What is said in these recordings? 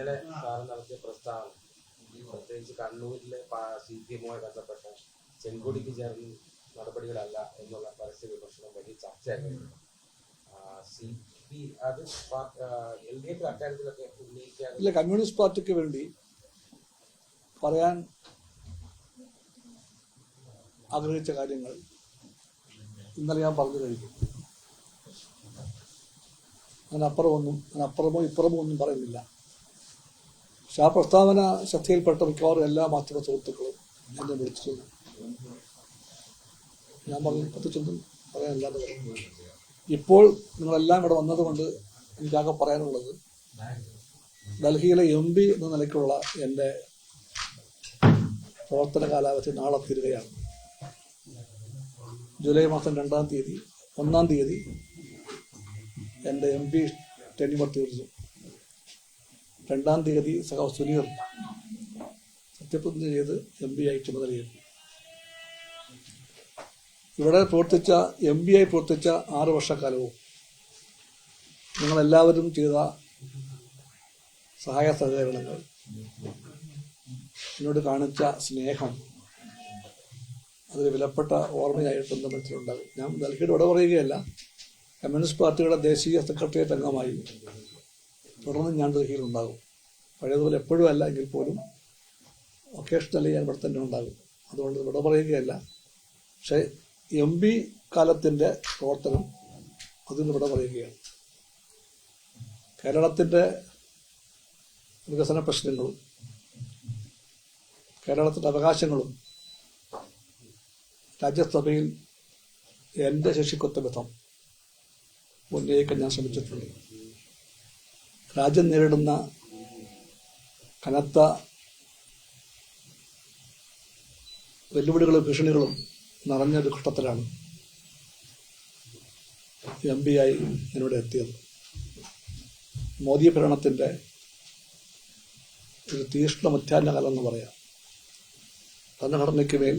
ഇന്നലെ സാറ് നടത്തിയ പ്രസ്താവന പ്രത്യേകിച്ച് കണ്ണൂരിലെ സി പി എമ്മുമായി ബന്ധപ്പെട്ട ചെങ്കൊടിക്ക് ചേർന്ന് നടപടികളല്ല എന്നുള്ള പരസ്യ വിമർശനം വലിയ ചർച്ചയായിരുന്നു. സി പി അത് എൽ ഡി എഫ് അക്കാര്യത്തിലൊക്കെ ഉന്നയിക്കാൻ കമ്മ്യൂണിസ്റ്റ് പാർട്ടിക്ക് വേണ്ടി പറയാൻ ആഗ്രഹിച്ച കാര്യങ്ങൾ ഇന്നലെ ഞാൻ പറഞ്ഞു കഴിഞ്ഞു. ഒന്നും അതിനപ്പുറമോ ഇപ്പുറമോ ഒന്നും പറയുന്നില്ല. പക്ഷെ ആ പ്രസ്താവന ശ്രദ്ധയിൽപ്പെട്ട മിക്കവാറും എല്ലാ മാധ്യമ സുഹൃത്തുക്കളും എന്നെ വിളിച്ചിട്ടുണ്ട് ഞാൻ പറഞ്ഞു പ്രത്യേകിച്ചൊന്നും പറയാനില്ലാതെ പറഞ്ഞു ഇപ്പോൾ നിങ്ങളെല്ലാം ഇവിടെ വന്നതുകൊണ്ട് എനിക്കാകെ പറയാനുള്ളത് ഡൽഹിയിലെ എം പി എന്ന നിലയ്ക്കുള്ള എന്റെ പ്രവർത്തന കാലാവധി നാളെ തീരുകയാണ്. ജൂലൈ മാസം രണ്ടാം തീയതി ഒന്നാം തീയതി എന്റെ എം പി ടെന്നിമർ തീർന്നു. രണ്ടാം തീയതി സഖാവ് സുനീർ സത്യപ്രതിജ്ഞ ചെയ്ത് എം പി ആയി ചുമതലയേറ്റു. ഇവിടെ പ്രവർത്തിച്ച എം ബി ആയി പ്രവർത്തിച്ച ആറ് വർഷക്കാലവും നിങ്ങളെല്ലാവരും ചെയ്ത സഹായ സഹകരണങ്ങൾ എന്നോട് കാണിച്ച സ്നേഹം അതിൽ വിലപ്പെട്ട ഓർമ്മയായിട്ട് മനസ്സിലുണ്ടാകും ഞാൻ ഡൽഹിയുടെ ഇവിടെ പറയുകയല്ല കമ്മ്യൂണിസ്റ്റ് പാർട്ടിയുടെ ദേശീയ സെക്രട്ടേറിയറ്റ് അംഗമായി. തുടർന്ന് ഞാൻ ഡൽഹിയിലുണ്ടാകും. പഴയതുപോലെ എപ്പോഴും അല്ല എങ്കിൽ പോലും ഒക്കേഷണലി ഞാൻ ഇവിടെ തന്നെ ഉണ്ടാകും. അതുകൊണ്ട് വിട പറയുകയല്ല. പക്ഷേ എം പി കാലത്തിന്റെ പ്രവർത്തനം അതിന് വിട പറയുകയാണ്. കേരളത്തിന്റെ വികസന പ്രശ്നങ്ങളും കേരളത്തിന്റെ അവകാശങ്ങളും രാജ്യസഭയിൽ എന്റെ ശേഷിക്കൊത്ത വിധം ഉന്നയിക്കാൻ ഞാൻ ശ്രമിച്ചിട്ടുണ്ട്. രാജ്യം നേരിടുന്ന കനത്ത വെല്ലുവിളികളും ഭീഷണികളും നിറഞ്ഞ ഒരു ഘട്ടത്തിലാണ് എം പി ആയി ഞാനിവിടെ എത്തിയത്. മോദി ഭരണത്തിന്റെ ഒരു തീഷ്ണ മധ്യാഹ്നകാലം എന്ന് പറയാം. ഭരണഘടനയ്ക്ക് മേൽ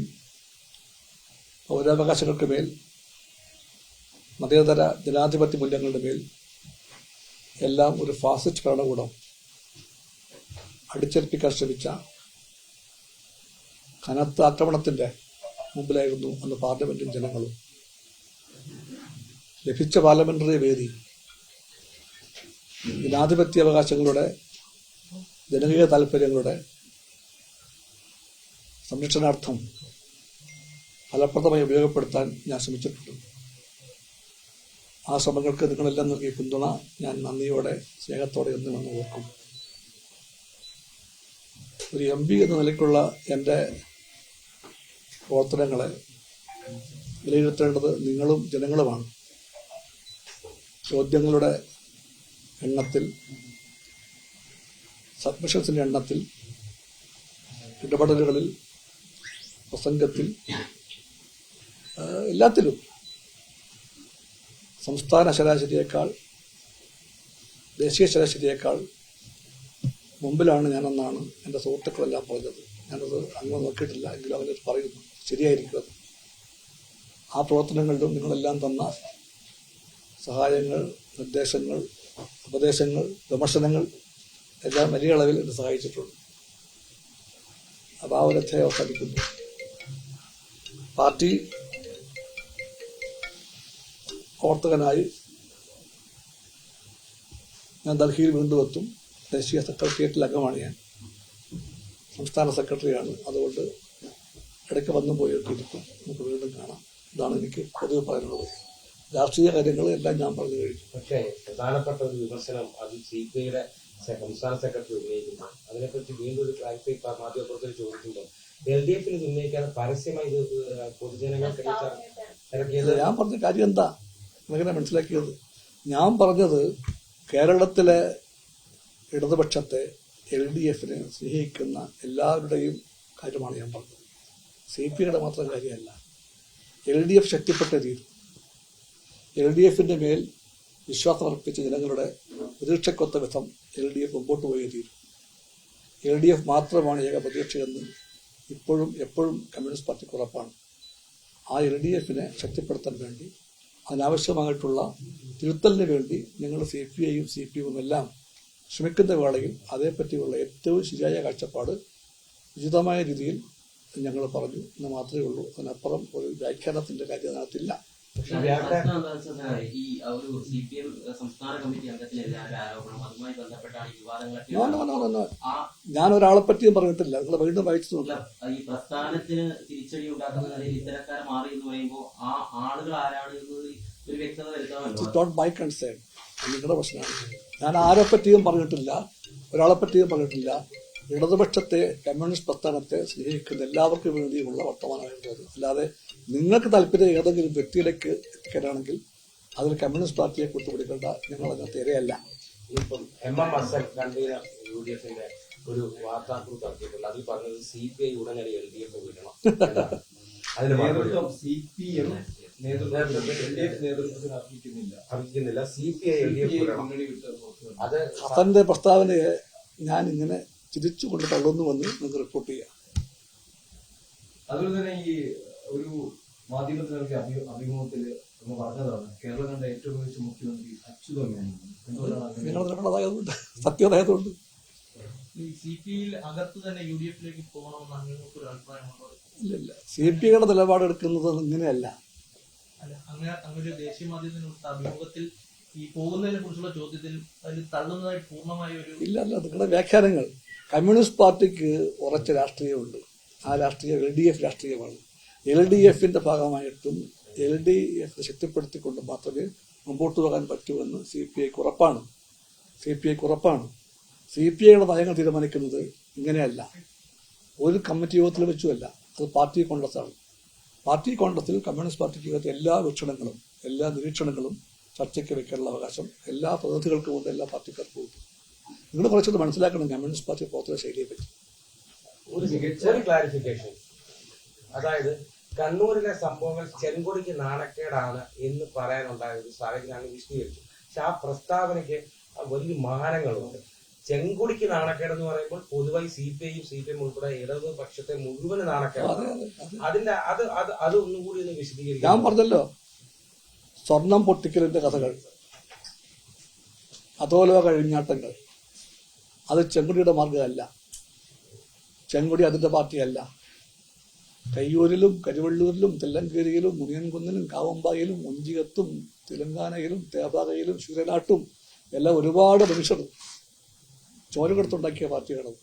പൗരാവകാശങ്ങൾക്ക് മേൽ മതേതര ജനാധിപത്യ മൂല്യങ്ങളുടെ മേൽ എല്ലാം ഒരു ഫാസറ്റ് ഭരണകൂടം അടിച്ചേൽപ്പിക്കാൻ ശ്രമിച്ച കനത്ത ആക്രമണത്തിന്റെ മുമ്പിലായിരുന്നു അന്ന് പാർലമെന്റും ജനങ്ങളും. ലഭിച്ച പാർലമെന്ററി വേദി ജനാധിപത്യ അവകാശങ്ങളുടെ ജനകീയ താല്പര്യങ്ങളുടെ സംരക്ഷണാർത്ഥം ഫലപ്രദമായി ഉപയോഗപ്പെടുത്താൻ ഞാൻ ശ്രമിച്ചിട്ടുണ്ട്. ആ ശ്രമങ്ങൾക്ക് നിങ്ങളെല്ലാം നൽകിയ പിന്തുണ ഞാൻ നന്ദിയോടെ സ്നേഹത്തോടെ എന്ന് വന്ന് ഓർക്കും. ഒരു എം പി എന്ന നിലയ്ക്കുള്ള എന്റെ പ്രവർത്തനങ്ങളെ വിലയിരുത്തേണ്ടത് നിങ്ങളും ജനങ്ങളുമാണ്. ചോദ്യങ്ങളുടെ എണ്ണത്തിൽ സബ്മിഷൻസിന്റെ എണ്ണത്തിൽ ഇടപെടലുകളിൽ പ്രസംഗത്തിൽ എല്ലാത്തിലും സംസ്ഥാന ശരാശരിയേക്കാൾ ദേശീയ ശരാശരിയേക്കാൾ മുമ്പിലാണ് ഞാനെന്നാണ് എന്റെ സുഹൃത്തുക്കളെല്ലാം പറഞ്ഞത്. ഞാനത് അങ്ങനെ നോക്കിയിട്ടില്ല എങ്കിലും അവരത് പറയുന്നു. ശരിയായിരിക്കും. അത് ആ പ്രവർത്തനങ്ങളിലും നിങ്ങളെല്ലാം തന്ന സഹായങ്ങൾ നിർദ്ദേശങ്ങൾ ഉപദേശങ്ങൾ വിമർശനങ്ങൾ എല്ലാം വലിയ അളവിൽ എന്നെ സഹായിച്ചിട്ടുണ്ട്. അപ്പോൾ ആ ഒരു അധ്യായം അവസാനിക്കുന്നു. പാർട്ടി പ്രവർത്തകനായി ഞാൻ ഡൽഹിയിൽ വീണ്ടും എത്തും. ദേശീയ സെക്രട്ടേറിയറ്റിൽ അംഗമാണ് ഞാൻ. സംസ്ഥാന സെക്രട്ടറിയാണ്. അതുകൊണ്ട് ഇടയ്ക്ക് വന്നു പോയൊക്കെ ഇരിക്കും. നമുക്ക് വീണ്ടും കാണാം. ഇതാണ് എനിക്ക് പൊതുവെ പറയാനുള്ളത്. രാഷ്ട്രീയ കാര്യങ്ങൾ എല്ലാം ഞാൻ പറഞ്ഞു കഴിഞ്ഞു. പക്ഷേ പ്രധാനപ്പെട്ട ഒരു വിമർശനം അത് സി പി ഐയുടെ സംസ്ഥാന സെക്രട്ടറി ഉന്നയിക്കുന്നു അതിനെപ്പറ്റി വീണ്ടും ഒരു ക്ലാരിഫൈ മാധ്യമപ്രവർത്തകർ ചോദിക്കുമ്പോൾ എൽ ഡി എഫിന് ഇത് ഉന്നയിക്കാതെ പരസ്യമായി ഇത് പൊതുജനങ്ങൾക്ക് ഇറക്കിയത് ഞാൻ പറഞ്ഞ കാര്യം എന്താ? നിങ്ങളെങ്ങനെ മനസ്സിലാക്കിയത്. ഞാൻ പറഞ്ഞത് കേരളത്തിലെ ഇടതുപക്ഷത്തെ എൽ ഡി എഫിനെ സ്നേഹിക്കുന്ന എല്ലാവരുടെയും കാര്യമാണ് ഞാൻ പറഞ്ഞത്. സി പി ഐയുടെ മാത്രം കാര്യമല്ല. എൽ ഡി എഫ് ശക്തിപ്പെട്ട രീതി. എൽ ഡി എഫിന്റെ മേൽ വിശ്വാസമർപ്പിച്ച ജനങ്ങളുടെ പ്രതീക്ഷക്കൊത്ത വിധം എൽ ഡി എഫ് മുമ്പോട്ട് പോയേ തീരും. എൽ ഡി എഫ് മാത്രമാണ് ഏക പ്രതീക്ഷയെന്ന് ഇപ്പോഴും എപ്പോഴും കമ്മ്യൂണിസ്റ്റ് പാർട്ടിക്ക് ഉറപ്പാണ്. ആ എൽ ഡി എഫിനെ ശക്തിപ്പെടുത്താൻ വേണ്ടി അതിനാവശ്യമായിട്ടുള്ള തിരുത്തലിന് വേണ്ടി നിങ്ങൾ സി പി ഐയും സി പി എമ്മും എല്ലാം ശ്രമിക്കുന്ന വേളയിൽ അതേപ്പറ്റിയുള്ള ഏറ്റവും ശരിയായ കാഴ്ചപ്പാട് ഉചിതമായ രീതിയിൽ ഞങ്ങൾ പറഞ്ഞു എന്ന് മാത്രമേ ഉള്ളൂ. അതിനപ്പുറം ഒരു വ്യാഖ്യാനത്തിന്റെ കാര്യം അതിനകത്തില്ല പക്ഷെ പ്രശ്നം വ്യാഖ്യാനം എന്താണെന്ന് വെച്ചാൽ ഈ ഒരു സി പി എം സംസ്ഥാന കമ്മിറ്റി അംഗത്തിനെതിരെ ആരോപണം അതുമായി ബന്ധപ്പെട്ടാണ് വിവാദങ്ങളൊക്കെ. ആ ഞാൻ ഒരാളെ പറ്റിയും പറഞ്ഞിട്ടില്ല. നിങ്ങൾ വീണ്ടും വായിച്ചു ഈ പ്രസ്ഥാനത്തിന് തിരിച്ചടി ഉണ്ടാക്കുന്ന നിലയിൽ ഇത്തരക്കാരെ മാറി എന്ന് പറയുമ്പോൾ ആ ആളുകൾ ആരാണ് എന്നത് ഒരു വ്യക്തത വരുത്താമല്ലോ നോട്ട് മൈ കൺസേൺ നിങ്ങളുടെ പ്രശ്നമാണ്. ഞാൻ ആരെ പറ്റിയും പറഞ്ഞിട്ടില്ല. ഒരാളെ പറ്റിയും പറഞ്ഞിട്ടില്ല. ഇടതുപക്ഷത്തെ കമ്മ്യൂണിസ്റ്റ് പ്രസ്ഥാനത്തെ സ്നേഹിക്കുന്ന എല്ലാവർക്കും വേണ്ടിയുമുള്ള വർത്തമാനമായിട്ടുള്ളത് അല്ലാതെ നിങ്ങൾക്ക് താല്പര്യം ഏതെങ്കിലും വ്യക്തിയിലേക്ക് എത്തിക്കാനാണെങ്കിൽ അതിൽ കമ്മ്യൂണിസ്റ്റ് പാർട്ടിയെ കൂട്ടുപിടിക്കേണ്ട ഞങ്ങൾ അതിനകത്ത് ഇരയല്ല. ഇപ്പം M M Hassan convener U D എഫിന്റെ ഒരു വാർത്താക്കുറിപ്പ് ഇറക്കിയിട്ടുണ്ട്. അതിൽ പറഞ്ഞത് സി പി ഐ ഉടനടി എൽ ഡി എഫ് വിടണം എന്നാണ്. അതിന് മറുപടി നേതൃത്വം സി പി എം നേതൃത്വം L D F അറിയിക്കുന്നില്ല C P I L D F വിടണം. മുന്നണി വിട്ട് പുറത്തു വരണം. അത് ഹസന്റെ പ്രസ്താവനയെ ഞാൻ ഇങ്ങനെ തിരിച്ചുകൊണ്ട് തള്ളുന്നുവെന്ന് നിങ്ങൾക്ക് റിപ്പോർട്ട് ചെയ്യാം. അതുപോലെ തന്നെ ഈ ഒരു മാധ്യമത്തിൽ നൽകിയ അഭി- അഭിമുഖത്തിൽ നമ്മൾ പറഞ്ഞതാണ് കേരളം കണ്ട ഏറ്റവും മികച്ച മുഖ്യമന്ത്രി അച്യുത മേനോൻ. എന്തുകൊണ്ടാണ് അങ്ങനെ? നിങ്ങൾ നിലപാടായതുകൊണ്ട് സത്യമായതുകൊണ്ട്. ഈ സി പി ഐയിൽ അകത്ത് തന്നെ യു ഡി എഫിലേക്ക് പോകണമെന്ന് അങ്ങനെയൊക്കെ ഒരു അഭിപ്രായമുണ്ടോ? ഇല്ല ഇല്ല സി പി ഐയുടെ നിലപാടെടുക്കുന്നത് ഇങ്ങനെയല്ല. അല്ല അങ്ങനെ അങ്ങനെ ദേശീയ മാധ്യമത്തിന് കൊടുത്ത അഭിമുഖത്തിൽ ഈ പോകുന്നതിനെ കുറിച്ചുള്ള ചോദ്യത്തിൽ അതിൽ തള്ളുന്നതായി പൂർണമായ ഒരു ഇല്ല അല്ല നിങ്ങളുടെ വ്യാഖ്യാനങ്ങൾ. കമ്മ്യൂണിസ്റ്റ് പാർട്ടിക്ക് ഉറച്ച രാഷ്ട്രീയമുണ്ട്. ആ രാഷ്ട്രീയം എൽ ഡി എഫ് രാഷ്ട്രീയമാണ്. എൽ ഡി എഫിന്റെ ഭാഗമായിട്ടും എൽ ഡി എഫ് ശക്തിപ്പെടുത്തിക്കൊണ്ട് മാത്രമേ മുമ്പോട്ട് പോകാൻ പറ്റൂവെന്ന് സി പി ഐക്ക് ഉറപ്പാണ്. സി പി ഐക്ക് ഉറപ്പാണ്. സി പി ഐയുടെ നയങ്ങൾ തീരുമാനിക്കുന്നത് ഇങ്ങനെയല്ല. ഒരു കമ്മിറ്റി യോഗത്തിൽ വെച്ചുമല്ല അത് പാർട്ടി കോൺഗ്രസ്സാണ്. പാർട്ടി കോൺഗ്രസിൽ കമ്മ്യൂണിസ്റ്റ് പാർട്ടിക്ക് എല്ലാ വീക്ഷണങ്ങളും എല്ലാ നിരീക്ഷണങ്ങളും ചർച്ചയ്ക്ക് വെക്കാനുള്ള അവകാശം എല്ലാ പ്രതിനിധികൾക്കും ഉണ്ട് എല്ലാ പാർട്ടിക്കാർക്കും ഉണ്ട്. നിങ്ങൾ കുറച്ചൊന്ന് മനസ്സിലാക്കണം കമ്മ്യൂണിസ്റ്റ് പാർട്ടി പ്രവർത്തന ശൈലിയെ പറ്റി ഒരു മികച്ച ക്ലാരിഫിക്കേഷൻ അതായത് കണ്ണൂരിലെ സംഭവങ്ങൾ ചെങ്കൊടിക്ക് നാണക്കേടാണ് എന്ന് പറയാനുണ്ടായ ഒരു സാഹചര്യം അങ്ങ് വിശദീകരിച്ചു. പക്ഷെ ആ പ്രസ്താവനയ്ക്ക് വലിയ മാനങ്ങളുണ്ട്. നാണക്കേട് എന്ന് പറയുമ്പോൾ പൊതുവായി സി പി ഐയും സി പി എം ഉൾപ്പെടെ ഇടതുപക്ഷത്തെ മുഴുവൻ അതെ നാണക്കേടാണ്. അതെ അതെ അതിന്റെ അത് അത് അത് ഒന്നുകൂടി ഒന്ന് ഞാൻ വിശദീകരിക്കാം പറഞ്ഞല്ലോ സ്വർണം പൊട്ടിക്കലിന്റെ കഥകൾ അതോലോ കഴിഞ്ഞാട്ടങ്ങൾ അത് ചെങ്കുടിയുടെ മാർഗമല്ല ചെങ്കുടി അതിന്റെ പാർട്ടിയല്ല. കയ്യൂരിലും കരുവള്ളൂരിലും തെല്ലങ്കേരിയിലും മുനിയൻകുന്നിലും കാവമ്പായിലും ഒഞ്ചിയത്തും തെലങ്കാനയിലും തേപാകയിലും ശൂരനാട്ടും എല്ലാം ഒരുപാട് മനുഷ്യർ ചോരകെടുത്തുണ്ടാക്കിയ പാർട്ടികളത്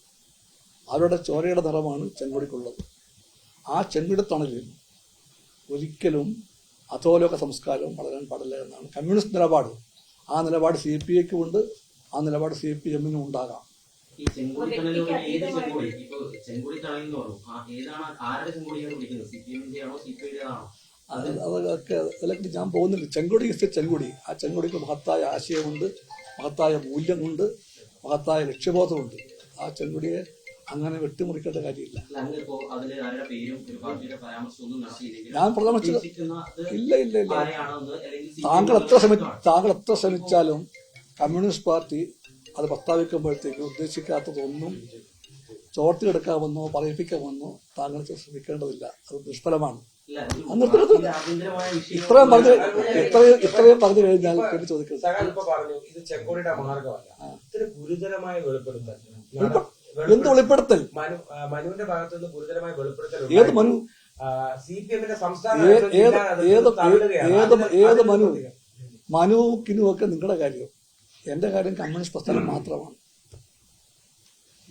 അവരുടെ ചോരയുടെ നിറമാണ് ചെങ്കൊടിക്കുള്ളത്. ആ ചെങ്കുടി തണലിൽ ഒരിക്കലും അധോലോക സംസ്കാരവും വളരാൻ പാടില്ല എന്നാണ്. കമ്മ്യൂണിസ്റ്റ് നിലപാട്. ആ നിലപാട് സി പി ഐക്കും ഉണ്ട്. ആ നിലപാട് സി പി എമ്മിനും ഉണ്ടാകാം. ഈ ചെങ്കൊടി തണലൂർ ഏത് ചെങ്കൊടി ഇപ്പൊ ചെങ്കൊടി തണൽ എന്ന് പറഞ്ഞു ആ ഏതാണ് ആരുടെ ചെങ്കൊടിയാണ് വിളിക്കുന്നത് സി പി എമ്മിന്റെ ആണോ സി പി ഐയുടെ ആണോ അത് അതൊക്കെ അതിലേക്ക് ഞാൻ പോകുന്നില്ല ചെങ്കൊടി ഇസ് ചെങ്കൊടി. ആ ചെങ്കൊടിക്ക് മഹത്തായ ആശയമുണ്ട് മഹത്തായ മൂല്യമുണ്ട് മഹത്തായ ലക്ഷ്യബോധമുണ്ട്. ആ ചെങ്കൊടിയെ അങ്ങനെ വെട്ടിമുറിക്കേണ്ട കാര്യമില്ല. ഞാൻ പരാമർശിച്ചത് ഇല്ല ഇല്ല ഇല്ല. താങ്കൾ എത്ര ശ്രമി താങ്കൾ എത്ര ശ്രമിച്ചാലും കമ്മ്യൂണിസ്റ്റ് പാർട്ടി അത് പ്രസ്താവിക്കുമ്പോഴത്തേക്ക് ഉദ്ദേശിക്കാത്തതൊന്നും ചോർത്തിയെടുക്കാമെന്നോ പറയിപ്പിക്കാമെന്നോ താങ്കൾ ശ്രമിക്കേണ്ടതില്ല. അത് നിഷ്ഫലമാണ്. വിഷയം ഇത്രയും പറഞ്ഞു ഇത്രയും ഇത്രയും പറഞ്ഞു കഴിഞ്ഞാൽ പിന്നെ വെളിപ്പെടുത്തൽ. എന്ത് വെളിപ്പെടുത്തൽ? മനു ആ, മനുവിന്റെ ഭാഗത്ത് നിന്ന് ഗുരുതരമായ വെളിപ്പെടുത്തൽ ഏത് മനു ഏത് ഏത്. ഏത് മനു മനുക്കിനും ഒക്കെ നിങ്ങളുടെ കാര്യം. എന്റെ കാര്യം കമ്മ്യൂണിസ്റ്റ് പ്രസ്ഥാനം മാത്രമാണ്.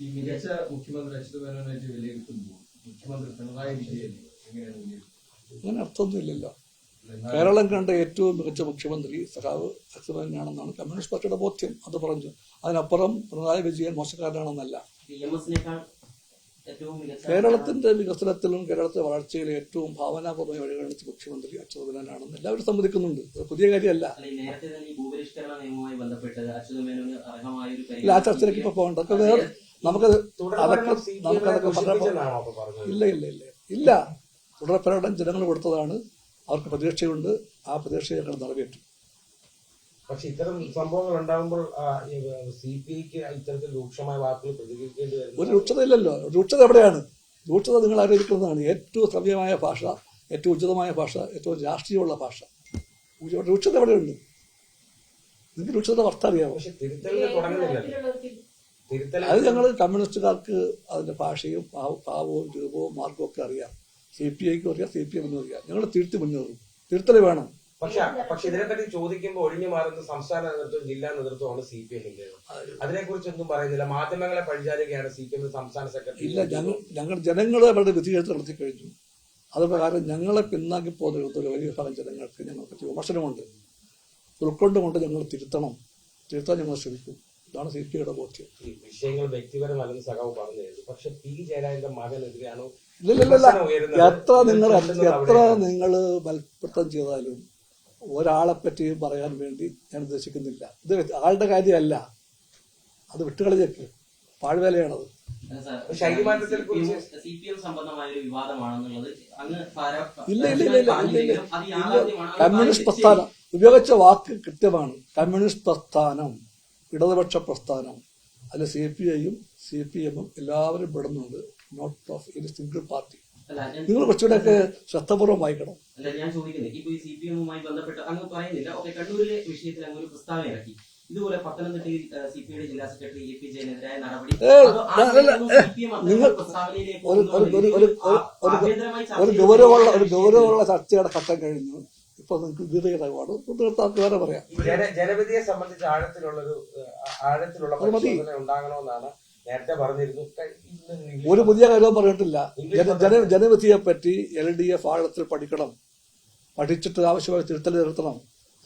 ഈ മികച്ച മുഖ്യമന്ത്രി അച്യുത മേനോനായിട്ട് വിലയിരുത്തുമ്പോൾ മുഖ്യമന്ത്രി പിണറായി വിജയൻ എങ്ങനെയാണ് വിലയിരുത്തുന്നത് അങ്ങനെ അർത്ഥമൊന്നുമില്ലല്ലോ കേരളം കണ്ട ഏറ്റവും മികച്ച മുഖ്യമന്ത്രി സഖാവ് അക്സമനാണെന്നാണ് കമ്മ്യൂണിസ്റ്റ് പാർട്ടിയുടെ ബോധ്യം. അത് പറഞ്ഞു. അതിനപ്പുറം പിണറായി വിജയൻ മോശക്കാരനാണെന്നല്ല. കേരളത്തിന്റെ വികസനത്തിലും കേരളത്തെ വളർച്ചയിലും ഏറ്റവും ഭാവനാപൂർവമായി വഴികാണിച്ച മുഖ്യമന്ത്രി അച്യുതമേനോനാണെന്ന് എല്ലാവരും സമ്മതിക്കുന്നുണ്ട്. അത് പുതിയ കാര്യമല്ല. ഇല്ല ആ ചർച്ചയിലേക്ക് ഇപ്പൊ പോകണ്ട. അതൊക്കെ വേറെ നമുക്കത് അതൊക്കെ നമുക്കതൊക്കെ ഇല്ല ഇല്ല ഇല്ല. ഇല്ല. തുടർഭരണം ജനങ്ങൾ കൊടുത്തതാണ്. അവർക്ക് പ്രതീക്ഷയുണ്ട് ആ പ്രതീക്ഷ ഞങ്ങൾ നിറവേറ്റും. പക്ഷെ ഇത്തരം സംഭവങ്ങൾ ഉണ്ടാകുമ്പോൾ സി പി ഐക്ക് ഇത്തരത്തിൽ രൂക്ഷമായ വാക്കുകൾ പ്രതികരിക്കേണ്ടി ഒരു രൂക്ഷത രൂക്ഷതയില്ലല്ലോ. രൂക്ഷത എവിടെയാണ് രൂക്ഷത നിങ്ങൾ ആരോപിക്കുന്നതാണ് ഏറ്റവും ശ്രവ്യമായ ഭാഷ ഏറ്റവും ഉചിതമായ ഭാഷ ഏറ്റവും രാഷ്ട്രീയമുള്ള ഭാഷ. രൂക്ഷത എവിടെയുണ്ട് നിങ്ങൾക്ക് രൂക്ഷത വർത്ത അറിയാമോ പക്ഷെ തിരുത്തലിന് തുടങ്ങുന്നില്ലല്ലോ. തിരുത്തൽ അത് ഞങ്ങൾ കമ്മ്യൂണിസ്റ്റുകാർക്ക് അതിന്റെ ഭാഷയും ഭാവ- ഭാവവും രൂപവും മാർഗവും ഒക്കെ അറിയാം. സി പി ഐക്കും അറിയാം സി പി എമ്മിനും അറിയാം. ഞങ്ങൾ തിരുത്തി മുന്നേറും. തിരുത്തൽ വേണം. പക്ഷെ പക്ഷെ ഇതിനെപ്പറ്റി ചോദിക്കുമ്പോൾ ഒഴിഞ്ഞു മാറുന്ന സംസ്ഥാന നേതൃത്വം ജില്ലാ നേതൃത്വമാണ് സി പി എമ്മിന്റെ അതിനെക്കുറിച്ച് ഒന്നും പറയുന്നില്ല. മാധ്യമങ്ങളെ പഴിചാരുകയാണ് സി പി എം സംസ്ഥാന സെക്രട്ടറി. ഇല്ല ഞങ്ങൾ ഞങ്ങൾ ജനങ്ങൾ അവരുടെ വിധിയെഴുത്ത് നടത്തി കഴിഞ്ഞു അത് പ്രകാരം ഞങ്ങളെ പിന്നാക്കി പോകുന്ന ഒരു വലിയ ഭാഗം ജനങ്ങൾക്ക് ഞങ്ങൾക്ക് വിമർശനമുണ്ട്. ഉൾക്കൊണ്ടുകൊണ്ട് ഞങ്ങൾ തിരുത്തണം. തിരുത്താൻ ഞങ്ങൾ ശ്രമിക്കും. ഇതാണ് സി പി ഐയുടെ ബോധ്യം. ഈ വിഷയങ്ങൾ വ്യക്തിപരമല്ലെന്ന് സഖാവ് പറഞ്ഞു പക്ഷെ പി ജയരാജന്റെ മകനെതിരെയാണോ വിമർശനം എത്ര നിങ്ങൾ എത്ര നിങ്ങൾ മൽപ്പിടുത്തം ചെയ്താലും ഒരാളെ പറ്റി പറയാൻ വേണ്ടി ഞാൻ ഉദ്ദേശിക്കുന്നില്ല. ഇത് ആളുടെ കാര്യമല്ല. അത് വിട്ടുകളിലേക്ക് പാഴ്വേലയാണത്. ശൈലി മാറ്റത്തെ കുറിച്ച് സി പി ഒരു വിവാദമാണെന്നുള്ളത് അങ്ങ് പാര- ഇല്ല ഇല്ല ഇല്ല കമ്മ്യൂണിസ്റ്റ് പ്രസ്ഥാനം. ഉപയോഗിച്ച വാക്ക് കൃത്യമാണ്. കമ്മ്യൂണിസ്റ്റ് പ്രസ്ഥാനം ഇടതുപക്ഷ പ്രസ്ഥാനം. അതിൽ സി പി ഐയും സി പി എമ്മും എല്ലാവരും പെടുന്നുണ്ട്. Note of any single party നിങ്ങൾ കുറച്ചുകൂടെയൊക്കെ ശ്രദ്ധപൂർവം വായിക്കണം. അല്ല ഞാൻ ചോദിക്കുന്നത് ഇപ്പൊ ഈ സി പി എമ്മുമായി ബന്ധപ്പെട്ട് അങ്ങ് പറയുന്നില്ല? ഓക്കെ കണ്ണൂരിലെ വിഷയത്തിൽ അങ്ങ് ഒരു പ്രസ്താവന ഇറക്കി. ഇതുപോലെ പത്തനംതിട്ടയിൽ സി പി ഐയുടെ ജില്ലാ സെക്രട്ടറി എ പി ജയനെതിരായ നടപടി. ഒരു ഗൗരവമുള്ള ഒരു ഗൗരവമുള്ള ചർച്ചയുടെ ഘട്ടം കഴിഞ്ഞു. ഇപ്പൊ നിങ്ങൾക്ക് ദീർഘമാട് തീർത്താർക്ക് വേറെ പറയാം. ജനവിധിയെ സംബന്ധിച്ച് ആഴത്തിലുള്ളൊരു ഒരു ആഴത്തിലുള്ള. പരിശോധന ഉണ്ടാകണമെന്നാണ് നേരത്തെ പറഞ്ഞിരുന്നു ഒരു പുതിയ കാര്യവും പറഞ്ഞിട്ടില്ല. ജന ജന ജനവിധിയെ പറ്റി എൽ ഡി എഫ് ആഴത്തിൽ പഠിക്കണം. പഠിച്ചിട്ട് ആവശ്യമായ തിരുത്തൽ നിർത്തണം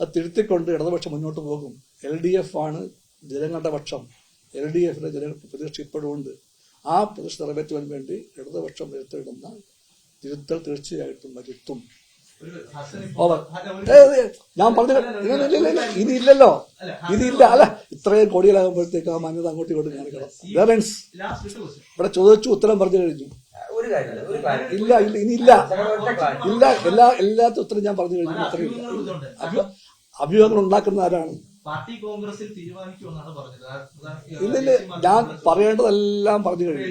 അത് തിരുത്തിക്കൊണ്ട് ഇടതുപക്ഷം മുന്നോട്ട് പോകും. എൽ ഡി എഫ് ആണ് ജനങ്ങളുടെ പക്ഷം. എൽ ഡി എഫിന്റെ ജനങ്ങൾക്ക് പ്രതീക്ഷ ആ പ്രതീക്ഷ നിറവേറ്റുവാൻ വേണ്ടി ഇടതുപക്ഷം വരുത്തിയിടുന്ന തിരുത്തൽ തീർച്ചയായിട്ടും വരുത്തും. ഞാൻ പറഞ്ഞു ഇല്ല, ഇല്ലല്ലോ. ഇതില്ല അല്ല ഇത്രയും കോടികളാകുമ്പോഴത്തേക്ക് ആ മാന്യത അങ്ങോട്ടും ഇങ്ങോട്ടും കാണിക്കണം. ഇവിടെ ചോദിച്ചു ഉത്തരം പറഞ്ഞു കഴിഞ്ഞു. ഇല്ല ഇല്ല ഇനി ഇല്ല. ഇല്ല എല്ലാ എല്ലാത്ത ഉത്തരം ഞാൻ പറഞ്ഞു കഴിഞ്ഞു. അത്രയും. അഭ്യൂഹങ്ങൾ ഉണ്ടാക്കുന്ന ആരാണ്? പാർട്ടി കോൺഗ്രസിൽ തീരുമാനിക്കുമെന്നാണ് പറഞ്ഞത്. ഞാൻ പറയേണ്ടതെല്ലാം പറഞ്ഞു കഴിഞ്ഞു.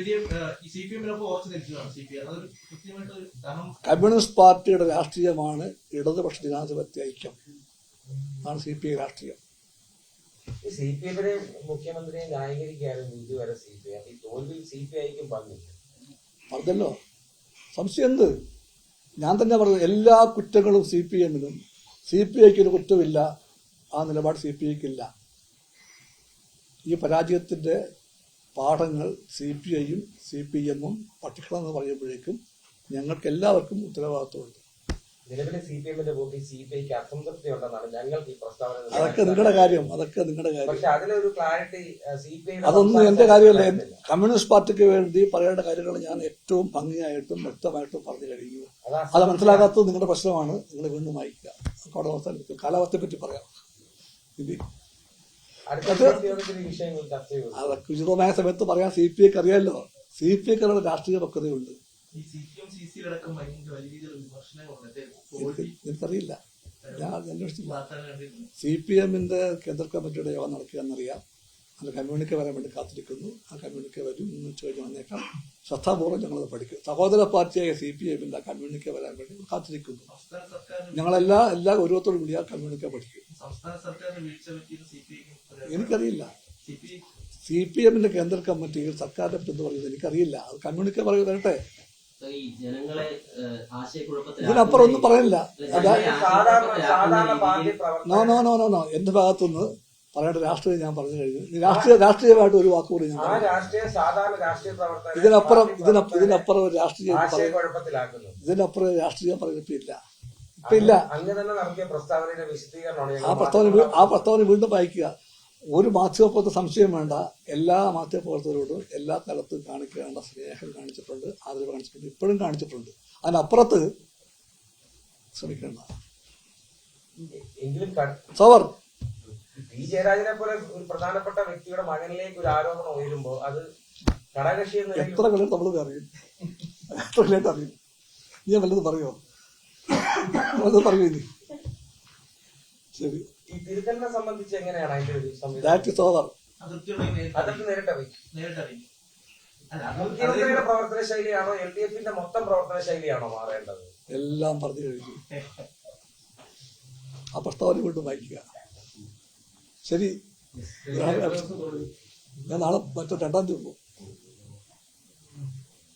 കമ്മ്യൂണിസ്റ്റ് പാർട്ടിയുടെ രാഷ്ട്രീയമാണ് ഇടതുപക്ഷ ജനാധിപത്യ ഐക്യം. ആണ് സി പി ഐ രാഷ്ട്രീയം. സി പി എമ്മിനെ മുഖ്യമന്ത്രിയെ ന്യായീകരിക്കുകയായിരുന്നു ഇതുവരെ സി പി ഐ. അപ്പൊ ഈ തോൽവിയിൽ സി പി ഐക്കും പങ്കില്ല. പറഞ്ഞല്ലോ. സംശയം എന്ത്? ഞാൻ തന്നെ പറഞ്ഞു എല്ലാ കുറ്റങ്ങളും സി പി എമ്മിനും. സി പി ഐക്ക് ഒരു കുറ്റമില്ല. ആ നിലപാട് സി പി ഐക്കില്ല. ഈ പരാജയത്തിന്റെ പാഠങ്ങൾ സി പി ഐയും സി പി എമ്മും പഠിക്കണമെന്ന് പറയുമ്പോഴേക്കും ഞങ്ങൾക്ക് എല്ലാവർക്കും ഉത്തരവാദിത്വമുണ്ട്. നിലവിലെ സി പി എമ്മിന്റെ വോട്ടിൽ സി പി ഐക്ക് അസംതൃപ്തി ഞങ്ങൾക്ക് ഈ പ്രസ്താവന അതൊക്കെ നിങ്ങളുടെ കാര്യം അതൊക്കെ നിങ്ങളുടെ കാര്യം. പക്ഷെ അതിലൊരു ക്ലാരിറ്റി സി പി ഐ അതൊന്നും എന്റെ കാര്യമല്ല. കമ്മ്യൂണിസ്റ്റ് പാർട്ടിക്ക് വേണ്ടി പറയേണ്ട കാര്യങ്ങൾ ഞാൻ ഏറ്റവും ഭംഗിയായിട്ടും വ്യക്തമായിട്ടും പറഞ്ഞു കഴിഞ്ഞു. അത് മനസ്സിലാകാത്തത് നിങ്ങളുടെ പ്രശ്നമാണ്. നിങ്ങൾ വീണ്ടും വായിക്കുക. അവിടെ കാലാവസ്ഥയെ പറ്റി പറയാം. അതൊക്കെ ഉചിതമായ സമയത്ത് പറയാൻ സി പി ഐക്ക് അറിയാമല്ലോ സി പി ഐക്ക് രാഷ്ട്രീയ പക്വതയുണ്ട് എനിക്കറിയില്ല. ഞാൻ അന്വേഷിച്ചില്ല. സി പി എമ്മിന്റെ കേന്ദ്ര കമ്മിറ്റിയുടെ യോഗം നടക്കുക എന്നറിയാം അത് കമ്മ്യൂണിക്കെ വരാൻ വേണ്ടി കാത്തിരിക്കുന്നു. ആ കമ്മ്യൂണിക്കെ വരും എന്ന് വെച്ച് കഴിഞ്ഞ് വന്നേക്കാം. ശ്രദ്ധാപൂർവം ഞങ്ങളത് പഠിക്കും. സഹോദര പാർട്ടിയായ സി പി എമ്മിന്റെ ആ കമ്മ്യൂണിക്കെ വരാൻ വേണ്ടി കാത്തിരിക്കുന്നു. ഞങ്ങളെല്ലാ എല്ലാ ഗൗരവത്തോടും കൂടി ആ കമ്മ്യൂണിക്കെ പഠിക്കും. എനിക്കറിയില്ല. സി പി എമ്മിന്റെ കേന്ദ്ര കമ്മിറ്റിയിൽ സർക്കാരിനെ പറ്റി എന്ന് പറയുന്നത് എനിക്കറിയില്ല. അത് കമ്മ്യൂണിക്കേ പറയുക വരട്ടെ. ഇതിനപ്പുറം ഒന്നും പറയാനില്ല no no no no no. എന്റെ ഭാഗത്തുനിന്ന് പറയേണ്ട രാഷ്ട്രീയം ഞാൻ പറഞ്ഞു കഴിഞ്ഞു. രാഷ്ട്രീയ രാഷ്ട്രീയമായിട്ട് ഒരു വാക്കുകൂടി ഞാൻ ആ പറഞ്ഞു സാധാരണ രാഷ്ട്രീയ പ്രവർത്തകർ ഇതിനപ്പുറം ഇതിനപ്പുറം രാഷ്ട്രീയം ഇതിനപ്പുറം രാഷ്ട്രീയം ഇപ്പൊ ഇല്ല. അങ്ങ് തന്നെ നടത്തിയ പ്രസ്താവനയുടെ വിശദീകരണമാണ് ആ പ്രസ്താവന ആ പ്രസ്താവന വീണ്ടും വായിക്കുക. ഒരു മാധ്യമപ്രവർത്തക സംശയം വേണ്ട. എല്ലാ മാധ്യമപ്രവർത്തകരോടും എല്ലാ തലത്തും കാണിക്കേണ്ട സ്നേഹം കാണിച്ചിട്ടുണ്ട് ആദരവ് കാണിച്ചിട്ടുണ്ട് ഇപ്പോഴും കാണിച്ചിട്ടുണ്ട്. അതിനപ്പുറത്ത് ശ്രമിക്കേണ്ട. എങ്കിലും സോവർ. പി ജയരാജനെ പോലെ ഒരു പ്രധാനപ്പെട്ട വ്യക്തിയുടെ മകനിലേക്ക് ഒരു ആരോപണം ഉയരുമ്പോ അത് ഘടകക്ഷി എത്ര കളിയും നമ്മൾ അറിയും? എത്ര കളിയായിട്ട് അറിയും? നീ വല്ലതും പറയുമോ ശരി. സംബന്ധിച്ച് എങ്ങനെയാണ് അതിന്റെ ഒരു സംവിധാനം? ദാറ്റ് നേരിട്ടറിയും മുഖ്യമന്ത്രിയുടെ പ്രവർത്തന ശൈലിയാണോ എൽ ഡി എഫിന്റെ മൊത്തം പ്രവർത്തന ശൈലിയാണോ മാറേണ്ടത്? എല്ലാം പറഞ്ഞു കഴിഞ്ഞു. ആ പ്രസ്താവന വീണ്ടും വായിക്കുക. ശരി. ഞാൻ നാളെ മറ്റോ രണ്ടാം തീയതി പോകും എൽ ഡി എഫിലേക്ക് യു ഡി എഫിലേക്കുള്ള ഇത്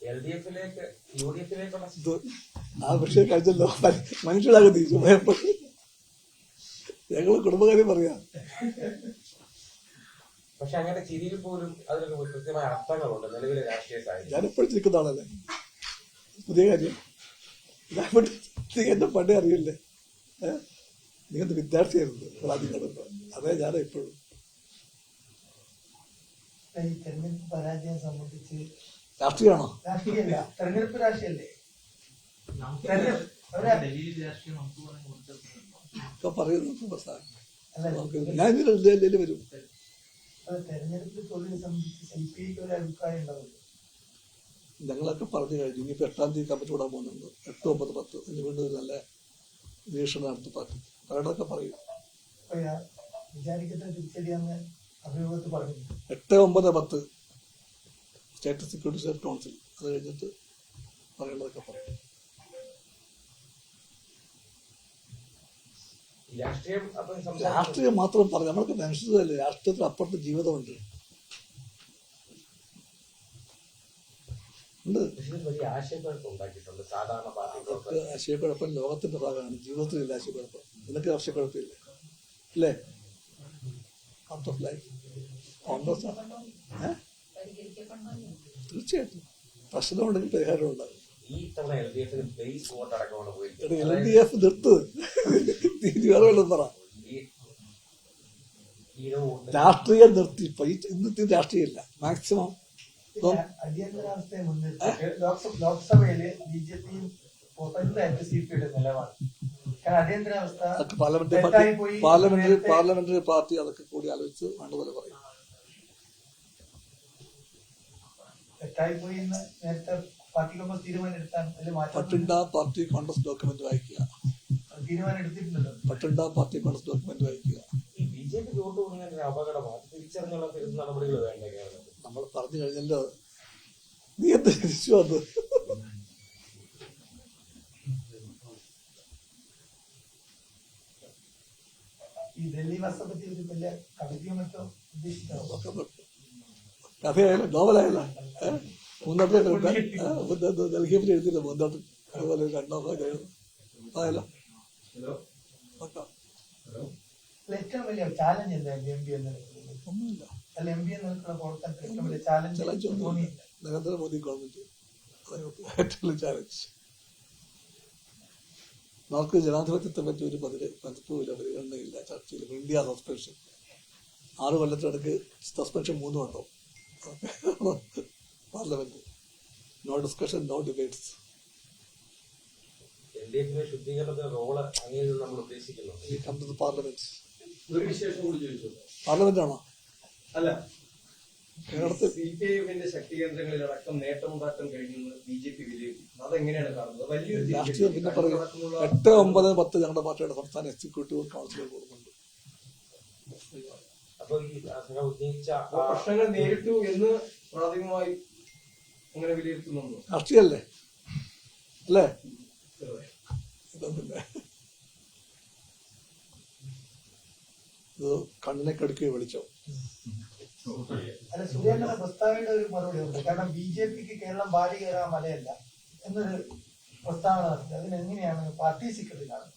ആ വിഷയം കഴിഞ്ഞല്ലോ. മനുഷ്യരാകും ചുമയപ്പോൾ ഞങ്ങൾ കുടുംബകാര്യം പറയാം. പക്ഷെ അങ്ങനെ ചിരിയിൽ പോലും അതിനൊക്കെ കൃത്യമായ അർത്ഥങ്ങളുണ്ട് നിലവിലെ രാഷ്ട്രീയ സാഹചര്യം. ഞാനെപ്പോഴും ചിരിക്കുന്നതാണല്ലേ പുതിയ കാര്യം. ഞാൻ എന്നെ പണ്ടേ അറിയില്ലേ? ഏഹ് നീ വിദ്യാർത്ഥിയായിരുന്നു? ആദ്യം കണ്ടപ്പോൾ അതേ ഞാൻ ഇപ്പോഴും. തെരഞ്ഞെടുപ്പ് പരാജയം സംബന്ധിച്ച് രാഷ്ട്രീയമാണോ? രാഷ്ട്രീയമല്ല തെരഞ്ഞെടുപ്പ് രാഷ്ട്രീയല്ലേ? ഇപ്പൊ പറയുന്നു നമുക്ക് ഞാൻ ഇതിൽ ഡൽഹിയിൽ വരും. തെരഞ്ഞെടുപ്പ് തൊഴിൽ സംബന്ധിച്ച് സി പി ഐക്ക് ഒരു അഭിപ്രായം ഉണ്ടാവില്ല. ഞങ്ങളൊക്കെ പറഞ്ഞു കഴിഞ്ഞു ഇനിയിപ്പോൾ എട്ടാം തീയതി കമ്മിറ്റി വിടാൻ പോകുന്നുണ്ട്. എട്ട് ഒമ്പത് പത്ത്. ഇനി വീണ്ടും ഒരു നല്ല നിരീക്ഷണം നടത്തി പാർട്ടി പറയണതൊക്കെ പറയും. അപ്പൊ ഞാൻ വിചാരിക്കുന്ന തിരിച്ചടിയാന്ന് അഭിമുഖത്ത് പറഞ്ഞു എട്ട് ഒമ്പത് പത്ത്. സ്റ്റേറ്റ് സെക്യൂരിറ്റി സ്റ്റേറ്റ് കൗൺസിൽ അത് കഴിഞ്ഞിട്ട് പറയേണ്ടതൊക്കെ പറയും രാഷ്ട്രീയം മാത്രം പറഞ്ഞു നമ്മൾക്ക് മനുഷ്യരല്ലേ? രാഷ്ട്രീയത്തിന് അപ്പുറത്ത് ജീവിതമുണ്ട്. ആശയക്കുഴപ്പം ലോകത്തിന്റെ ഭാഗമാണ്. ജീവിതത്തിലില്ല ആശയക്കുഴപ്പം. നിനക്ക് ആശയക്കുഴപ്പമില്ല. അല്ലേ ഔട്ട് ഓഫ് ലൈഫ് തീർച്ചയായിട്ടും. പ്രശ്നമുണ്ടെങ്കിൽ പരിഹാരം ഉണ്ടാകും എൽ ഡി എഫ് നിർത്ത്. നീ പറ. രാഷ്ട്രീയം നിർത്തി. ഇന്നത്തെ രാഷ്ട്രീയമില്ല മാക്സിമം ലോക്സഭയിൽ ബി ജെ പിയും സ്വതന്ത്രമായിട്ട് സി പി നിലപാട്. കാരണം അടിയന്തരാവസ്ഥ അതൊക്കെ പാർലമെന്ററി പാർലമെന്ററി പാർലമെന്ററി പാർട്ടി അതൊക്കെ കൂടി ആലോചിച്ച് വേണ്ടതുപോലെ പറയും. തെറ്റായി പോയി എന്ന് നേരത്തെ പാർട്ടിക്കൊപ്പം തീരുമാനം എടുത്താൽ അതിൽ മാറ്റം പട്ടിണ്ട പാർട്ടി കോൺഗ്രസ് ഡോക്യുമെന്റ് വായിക്കുക. തീരുമാനം എടുത്തിട്ടുണ്ടല്ലോ പട്ടിണ്ട പാർട്ടി കോൺഗ്രസ് ഡോക്യുമെന്റ് വായിക്കുക. ഈ ബി ജെ പി വോട്ട് കൊടുക്കുന്നതിന്റെ ഒരു അപകടമാണ് അത് തിരിച്ചറിഞ്ഞുള്ള തിരുത്ത നടപടികൾ വേണ്ട കേരളത്തിൽ? നമ്മൾ പറഞ്ഞു കഴിഞ്ഞല്ലോ. നീ എന്ത് തിരിച്ചു വന്നു ഈ ഡൽഹി പറ്റി ഒരു വലിയ കവിതയോ മറ്റോ. കഥയായാലും നോവലായാലും. ഏഹ് മൂന്നാട്ടിലെ ഡൽഹിയിൽ എഴുതിയില്ല മുന്നോട്ട് അതുപോലെ രണ്ടാമത്തെ കഴിയുന്നു ഏറ്റവും വലിയ ചാലഞ്ച് എന്തായിരുന്നു എം പി എന്ന് ഒന്നുമില്ല. അല്ല എം പി എന്ന് പ്രവർത്തനത്തിൽ ഏറ്റവും വലിയ ചാലഞ്ച് തോന്നിയില്ല നരേന്ദ്രമോദി ഗവൺമെന്റ് നമുക്ക് ജനാധിപത്യത്തെ പറ്റി ഒരു പതിര് പതിപ്പുമില്ല പരിഗണനയില്ല ചർച്ചയില്ല. ഇന്ത്യ സസ്പെൻഷൻ ആറ് കൊല്ലത്തിനടക്ക് സസ്പെൻഷൻ മൂന്ന് വട്ടോ parliament. No discussion no debates L D എഫിന്റെ ശുദ്ധീകരണത്തിന് റോൾ അങ്ങനെ നമ്മൾ ഉദ്ദേശിക്കുന്നുണ്ട്. കം ടു പാർലമെന്റ് ആണോ? അല്ല. കേരളത്തിൽ സി പി ഐ എമ്മിന്റെ ശക്തി കേന്ദ്രങ്ങളിലടക്കം നേട്ടമുണ്ടാക്കാൻ കഴിയുമെന്ന് ബി ജെ പി വിലയിരുത്തി. അതെങ്ങനെയാണ് കാണുന്നത്? വലിയൊരു പിന്നെ പറയും. എട്ട് ഒമ്പത് പത്ത് ഞങ്ങളുടെ പാർട്ടിയുടെ സംസ്ഥാന എക്സിക്യൂട്ടീവ് കൗൺസിലർ കൊടുക്കുന്നുണ്ട് അപ്പൊ ഈ സംഘം ഉന്നയിച്ച ആ പ്രശ്നങ്ങൾ നേരിട്ടു എന്ന് പ്രാഥമികമായി അങ്ങനെ വിലയിരുത്തുന്നുണ്ടോ? രാഷ്ട്രീയല്ലേ അല്ലേ? ഇത് കണ്ണിനെ കടുക്കുകയോ വിളിച്ചോ? അല്ല സുരേന്ദ്രന്റെ പ്രസ്താവനയുടെ ഒരു മറുപടി ഉണ്ട്. കാരണം ബി ജെ പിക്ക് കേരളം വാരി കയറാൻ മലയല്ല എന്നൊരു പ്രസ്താവന നടത്തി അതിനെങ്ങനെയാണ് പാർട്ടി സെക്രട്ടറി കാണുന്നത്?